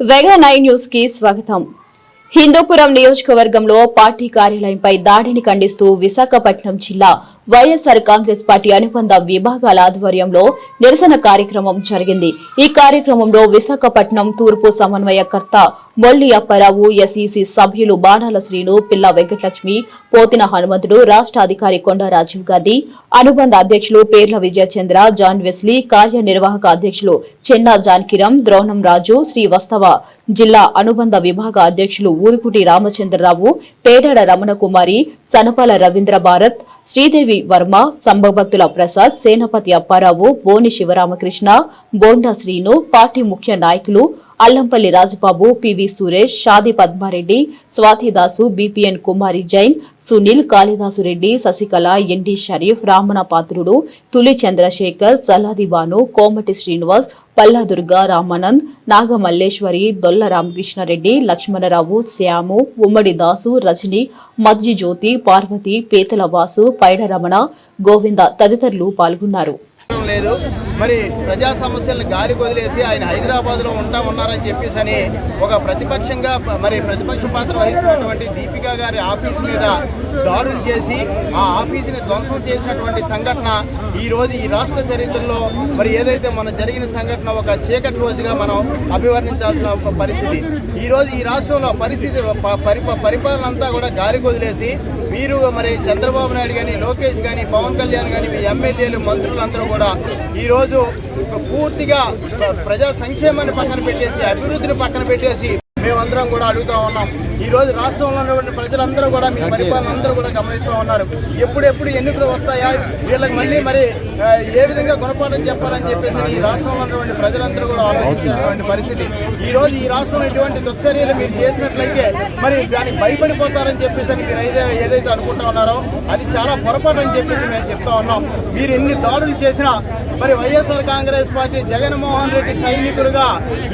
వెగా nine న్యూస్కి స్వాగతం. హిందూపురం నియోజకవర్గంలో పార్టీ కార్యాలయంపై దాడిని ఖండిస్తూ విశాఖపట్నం జిల్లా వైఎస్సార్ కాంగ్రెస్ పార్టీ అనుబంధ విభాగాల ఆధ్వర్యంలో నిరసన కార్యక్రమం జరిగింది. ఈ కార్యక్రమంలో విశాఖపట్నం తూర్పు సమన్వయకర్త మొల్లి అప్పారావు ఎస్ఈసి సభ్యులు బాణాల శ్రీను పిల్ల వెంకటలక్ష్మి పోతిన హనుమంతుడు రాష్ట్ర అధికారి కొండ రాజీవ్ గాంధీ అనుబంధ అధ్యక్షులు పేర్ల విజయచంద్ర జాన్ వెస్లీ కార్యనిర్వాహక అధ్యక్షులు చెన్నా జాన్కిరం ద్రోణం రాజు శ్రీవస్తవ జిల్లా అనుబంధ విభాగ అధ్యక్షులు ఊరుకుటి రామచంద్రరావు పేడాడ రమణకుమారి సనపాల రవీంద్ర భారత్ శ్రీదేవి వర్మ సంభవత్తుల ప్రసాద్ సేనపతి అప్పారావు బోని శివరామకృష్ణ బోండా శ్రీను పార్టీ ముఖ్య నాయకులు Allampalli Rajababu P V Suresh Shadi Padmareddy Swathidasu B P N Kumari Jain Sunil Kalidasu Reddy Sasikala N D Sharif Ramana Patrudu Tuli Chandrasekhar Saladi Banu Komati Srinivas Palladurga Ramanand Nagamalleswari Dolla Ramakrishnareddy Lakshmanarao Shyamu Ummadi Dasu Rajani మజ్జి జ్యోతి పార్వతి పేతల వాసు పైడరమణ గోవింద తదితరులు పాల్గొన్నారు. లేదు. మరి ప్రజా సమస్యలను గాలి వదిలేసి ఆయన హైదరాబాద్లో ఉంటా ఉన్నారని చెప్పేసి అని ఒక ప్రతిపక్షంగా మరి ప్రతిపక్ష పాత్ర వహిస్తున్నటువంటి దీపికా గారి ఆఫీస్ మీద దాడులు చేసి ఆ ఆఫీసుని ధ్వంసం చేసినటువంటి సంఘటన ఈ రోజు ఈ రాష్ట్ర చరిత్రలో మరి ఏదైతే మన జరిగిన సంఘటన ఒక చీకటి రోజుగా మనం అభివర్ణించాల్సిన ఒక పరిస్థితి. ఈ రోజు ఈ రాష్ట్రంలో పరిస్థితి పరిప- పరిపాలన అంతా కూడా గాలి వదిలేసి మీరు మరి చంద్రబాబు నాయుడు కానీ లోకేష్ కానీ పవన్ కళ్యాణ్ కానీ మీ ఎమ్మెల్యేలు మంత్రులందరూ కూడా ఈరోజు పూర్తిగా ప్రజా సంక్షేమాన్ని పక్కన పెట్టేసి అభివృద్ధిని పక్కన పెట్టేసి మేమందరం కూడా అడుగుతా ఉన్నాం. ఈ రోజు రాష్ట్రంలో ఉన్నటువంటి ప్రజలందరూ కూడా మీ పరిపాలన అందరూ కూడా గమనిస్తూ ఉన్నారు. ఎప్పుడెప్పుడు ఎన్నికలు వస్తాయా? వీళ్ళకి మళ్ళీ మరి ఏ విధంగా గుణపాఠం చెప్పాలని చెప్పేసి ఈ రాష్ట్రంలో ఉన్నటువంటి ప్రజలందరూ కూడా ఆలోచించినటువంటి పరిస్థితి. ఈ రోజు ఈ రాష్ట్రంలో ఇటువంటి దుశ్చర్యలు మీరు చేసినట్లయితే మరి దానికి భయపడిపోతారని చెప్పేసి అని మీరు అయితే ఏదైతే అనుకుంటా ఉన్నారో అది చాలా పొరపాటు అని చెప్పేసి మేము చెప్తా ఉన్నాం. మీరు ఎన్ని దాడులు చేసినా మరి YSR Congress party Jaganmohan Reddy సైనికులుగా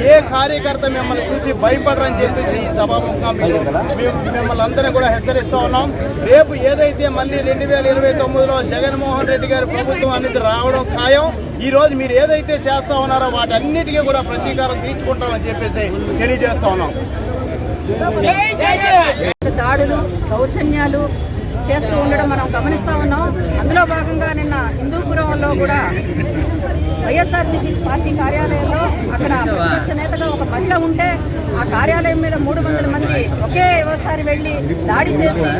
ఏ కార్యకర్త మిమ్మల్ని చూసి భయపడరని చెప్పేసి ఈ సభాముఖంగా మేము మేము మిమ్మల్ని అందరినీ కూడా హెచ్చరిస్తా ఉన్నాం. రేపు ఏదైతే మళ్ళీ రెండు వేల ఇరవై తొమ్మిదిలో జగన్మోహన్ రెడ్డి గారి ప్రభుత్వం అనేది రావడం ఖాయం ఈ రోజు మీరు ఏదైతే చేస్తా ఉన్నారో వాటన్నిటికీ కూడా ప్రతీకారం తీర్చుకుంటామని చెప్పేసి తెలియజేస్తా ఉన్నాం. దాడులు దౌర్జన్యాలు చేస్తూ ఉండడం మనం గమనిస్తా ఉన్నాం. అందులో భాగంగా నిన్న హిందూపురంలో కూడా వైఎస్ఆర్సీపీ పార్టీ కార్యాలయంలో అక్కడ ప్రతిపక్ష నేతగా ఒక మహిళ ఉంటే ఆ కార్యాలయం మీద మూడు వందల మంది ఒకే ఒకసారి వెళ్ళి దాడి చేసి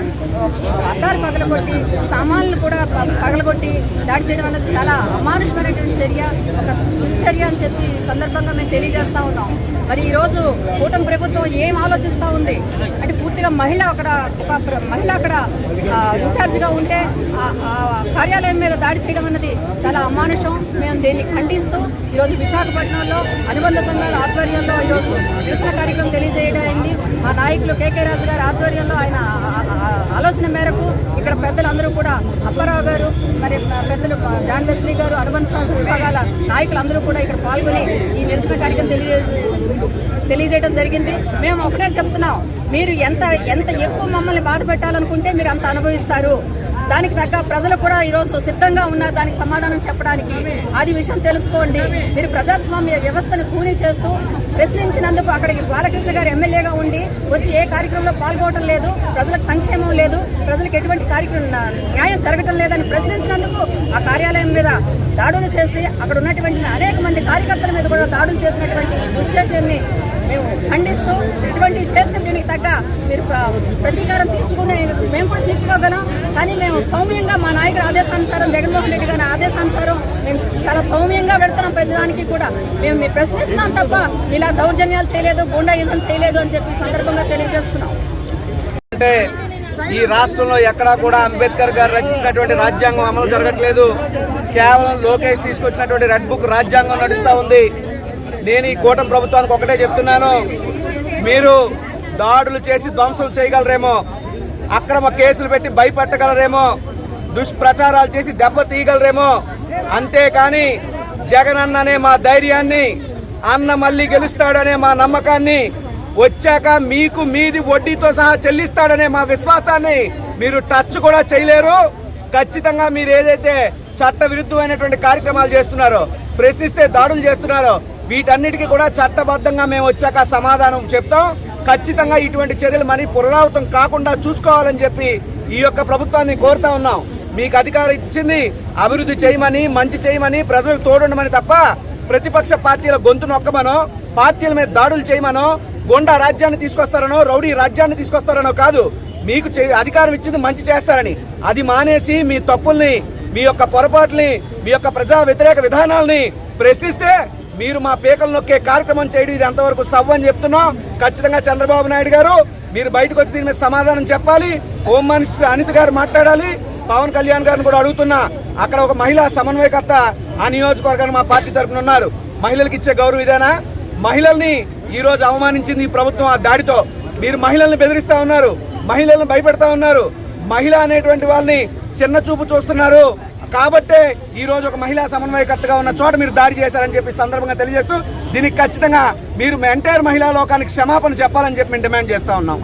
అద్దాలు పగలగొట్టి సామాన్లు కూడా పగలగొట్టి దాడి చేయడం అనేది చాలా అమానుషమైనటువంటి చర్య ఒక దుశ్చర్య అని చెప్పి సందర్భంగా మేము తెలియజేస్తూ ఉన్నాం. మరి ఈరోజు కూటమి ప్రభుత్వం ఏం ఆలోచిస్తూ ఉంది? అంటే పూర్తిగా మహిళ అక్కడ ఒక మహిళ అక్కడ ఆ, ఇన్ఛార్జిగా ఉంటే కార్యాలయం మీద దాడి చేయడం అన్నది చాలా అమానుషం. మేము దీన్ని ఖండిస్తూ ఈరోజు విశాఖపట్నంలో అనుబంధ సంఘాల ఆధ్వర్యంలో ఈరోజు నిరసన కార్యక్రమం తెలియజేయడం అయింది మా నాయకులు కేకే రాజు గారి ఆధ్వర్యంలో ఆయన ఆలోచన ఆలోచన మేరకు ఇక్కడ పెద్దలందరూ కూడా అప్పారావు గారు మరి పెద్దలు జాన్ వెస్లీ గారు అనుబంధ సంఘ విభాగాల నాయకులందరూ కూడా ఇక్కడ పాల్గొని ఈ నిరసన కార్యక్రమం తెలియజే తెలియజేయడం జరిగింది. మేము ఒకటే చెప్తున్నాం మీరు ఎంత ఎంత ఎక్కువ మమ్మల్ని బాధ పెట్టాలనుకుంటే మీరు అంత అనుభవిస్తారు. దానికి తగ్గ ప్రజలు కూడా ఈరోజు సిద్ధంగా ఉన్నారు. దానికి సమాధానం చెప్పడానికి అది విషయం తెలుసుకోండి. మీరు ప్రజాస్వామ్య వ్యవస్థను కూనీ చేస్తూ ప్రశ్నించినందుకు అక్కడికి బాలకృష్ణ గారు ఎమ్మెల్యేగా ఉండి వచ్చి ఏ కార్యక్రమంలో పాల్గొనడం లేదు ప్రజలకు సంక్షేమం లేదు ప్రజలకు ఎటువంటి కార్యక్రమం న్యాయం జరగటం లేదని ప్రశ్నించినందుకు ఆ కార్యాలయం మీద దాడులు చేసి అక్కడ ఉన్నటువంటి అనేక మంది కార్యకర్తల మీద కూడా దాడులు చేసినటువంటి దుశ్చర్యని మేము ఖండిస్తూ ఇటువంటి చేస్తే తగ్గ మీరు ప్రతీకారం తీర్చుకునే మేము కూడా తీర్చుకోగలం. కానీ మేము సౌమ్యంగా మా నాయకుడు ఆదేశానుసారం జగన్మోహన్ రెడ్డి గారి ఆదేశానుసారం మేము చాలా సౌమ్యంగా వెళ్తున్నాం ప్రతిదానికి కూడా. మేము మీ ప్రశ్నిస్తున్నాం తప్ప ఇలా దౌర్జన్యాలు చేయలేదు గూండాయిజం చేయలేదు అని చెప్పి సందర్భంగా తెలియజేస్తున్నాం. అంటే ఈ రాష్ట్రంలో ఎక్కడా కూడా అంబేద్కర్ గారు రచించినటువంటి రాజ్యాంగం అమలు జరగట్లేదు. కేవలం లోకేష్ తీసుకొచ్చినటువంటి రెడ్ బుక్ రాజ్యాంగం నడుస్తూ ఉంది. నేను ఈ కూటమి ప్రభుత్వానికి ఒకటే చెప్తున్నాను. మీరు దాడులు చేసి ధ్వంసం చేయగలరేమో అక్రమ కేసులు పెట్టి భయపెట్టగలరేమో దుష్ప్రచారాలు చేసి దెబ్బ తీయగలరేమో అంతేకాని జగన్ అన్ననే మా ధైర్యాన్ని అన్న మళ్ళీ గెలుస్తాడనే మా నమ్మకాన్ని వచ్చాక మీకు మీది వడ్డీతో సహా చెల్లిస్తాడనే మా విశ్వాసాన్ని మీరు టచ్ కూడా చేయలేరు. ఖచ్చితంగా మీరు ఏదైతే చట్ట విరుద్ధమైనటువంటి కార్యక్రమాలు చేస్తున్నారో ప్రశ్నిస్తే దాడులు చేస్తున్నారో వీటన్నిటికీ కూడా చట్టబద్ధంగా మేము వచ్చాక సమాధానం చెప్తాం. ఖచ్చితంగా ఇటువంటి చర్యలు మరి పునరావృతం కాకుండా చూసుకోవాలని చెప్పి ఈ యొక్క ప్రభుత్వాన్ని కోరుతా ఉన్నాం. మీకు అధికారం ఇచ్చింది అభివృద్ధి చేయమని మంచి చేయమని ప్రజలకు తోడుండమని తప్ప ప్రతిపక్ష పార్టీల గొంతు నొక్కమనో పార్టీల మీద దాడులు చేయమనో గొండా రాజ్యాన్ని తీసుకొస్తారనో రౌడీ రాజ్యాన్ని తీసుకొస్తారనో కాదు. మీకు చే- అధికారం ఇచ్చింది మంచి చేస్తారని. అది మానేసి మీ తప్పుల్ని మీ యొక్క పొరపాట్లని మీ యొక్క ప్రజా వ్యతిరేక విధానాల్ని ప్రశ్నిస్తే మీరు మా పీకలు నొక్కే కార్యక్రమం చేయడం ఇది ఎంతవరకు సవ్వు అని చెప్తున్నాం. ఖచ్చితంగా చంద్రబాబు నాయుడు గారు మీరు బయటకు వచ్చి దీని మీద సమాధానం చెప్పాలి. హోం మినిస్టర్ అనిత గారు మాట్లాడాలి. పవన్ కళ్యాణ్ గారిని కూడా అడుగుతున్నా. అక్కడ ఒక మహిళా సమన్వయకర్త ఆ నియోజకవర్గాన్ని మా పార్టీ తరఫున ఉన్నారు. మహిళలకు ఇచ్చే గౌరవం ఇదేనా మహిళల్ని ఈ రోజు అవమానించింది ఈ ప్రభుత్వం ఆ దాడితో. మీరు మహిళల్ని బెదిరిస్తా ఉన్నారు. మహిళలను భయపెడతా ఉన్నారు. మహిళ అనేటువంటి వాళ్ళని చిన్న చూపు చూస్తున్నారు. కాబట్టే ఈ రోజు ఒక మహిళా సమన్వయకర్తగా ఉన్న చోట మీరు దాడి చేశారని చెప్పి సందర్భంగా తెలియజేస్తూ దీనికి ఖచ్చితంగా మీరు ఎంటైర్ మహిళా లోకానికి క్షమాపణ చెప్పాలని చెప్పి మేము డిమాండ్ చేస్తా ఉన్నాం.